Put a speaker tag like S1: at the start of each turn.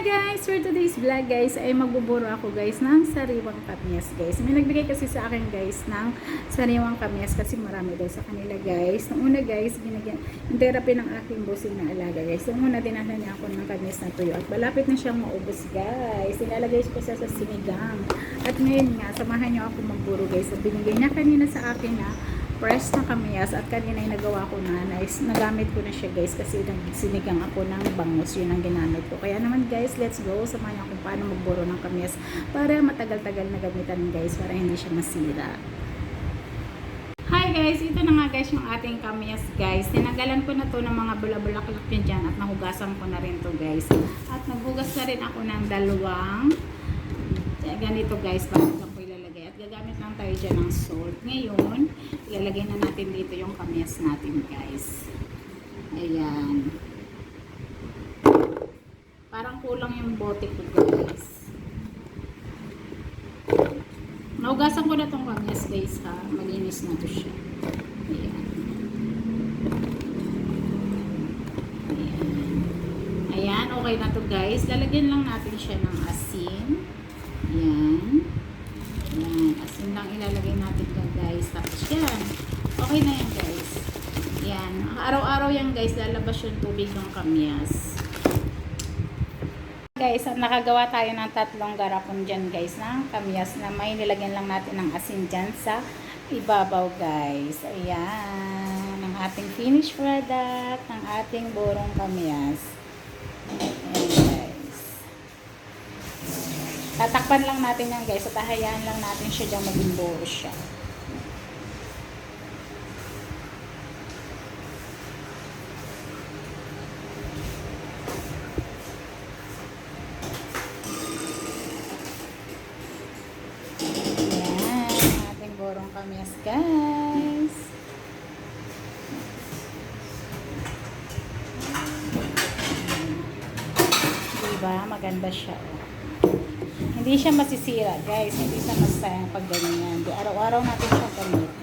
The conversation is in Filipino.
S1: Guys! For today's vlog guys ay magbuburo ako guys ng sariwang kamyas guys. May nagbigay kasi sa akin guys ng sariwang kamyas kasi marami daw sa kanila guys. Nung una guys, binigyan, therapy ng aking busing na alaga guys. Nung una dinala niya ako ng kamyas na tuyo at malapit na siyang maubos guys. Nilalagay ko siya sa sinigang. At ngayon nga, samahan niyo ako magburo guys. At binigay niya kanina sa akin na press na kamyas at kanina yung nagawa ko na nice, nagamit ko na siya guys kasi sinigang ako ng bangus yun ang ginamit ko. Kaya naman guys let's go. Samahan niyo kung paano magburo ng kamyas para matagal-tagal na gamitan guys para hindi siya masira. Hi guys, ito na nga guys yung ating kamyas guys. Tinanggalan ko na to ng mga bulabulaklak niya dyan at nahugasan ko na rin to guys. At naghugas na rin ako ng dalawang eh, ganito guys, bakit gagamit lang tayo dyan ng salt. Ngayon, ilalagay na natin dito yung kamyas natin guys. Ayan. Parang kulang yung bote ko guys. Naugasan ko na tong kamyas guys ha. Malinis na to siya. Ayan. Ayan. Ayan, okay na to guys. Lalagyan lang natin siya ng asin. Ayan. Asin lang ilalagay natin ka guys. Tapos yan. Okay na yan guys. Ayan. Araw-araw yan guys. Lalabas yung tubig ng kamyas. Guys, nakagawa tayo ng tatlong garapon dyan guys ng kamyas na may nilagyan lang natin ng asin dyan sa ibabaw guys. Ayan. Ang ating finished product ng ating burong kamyas. Ayan guys. Tatakpan lang natin yan guys at hayaan lang natin siya dyan maging buro siya. Borong kamyas, guys. Diba? Maganda siya, oh. Hindi siya masisira, guys. Hindi siya masayang pag ganyan. Araw-araw natin siya gamitin.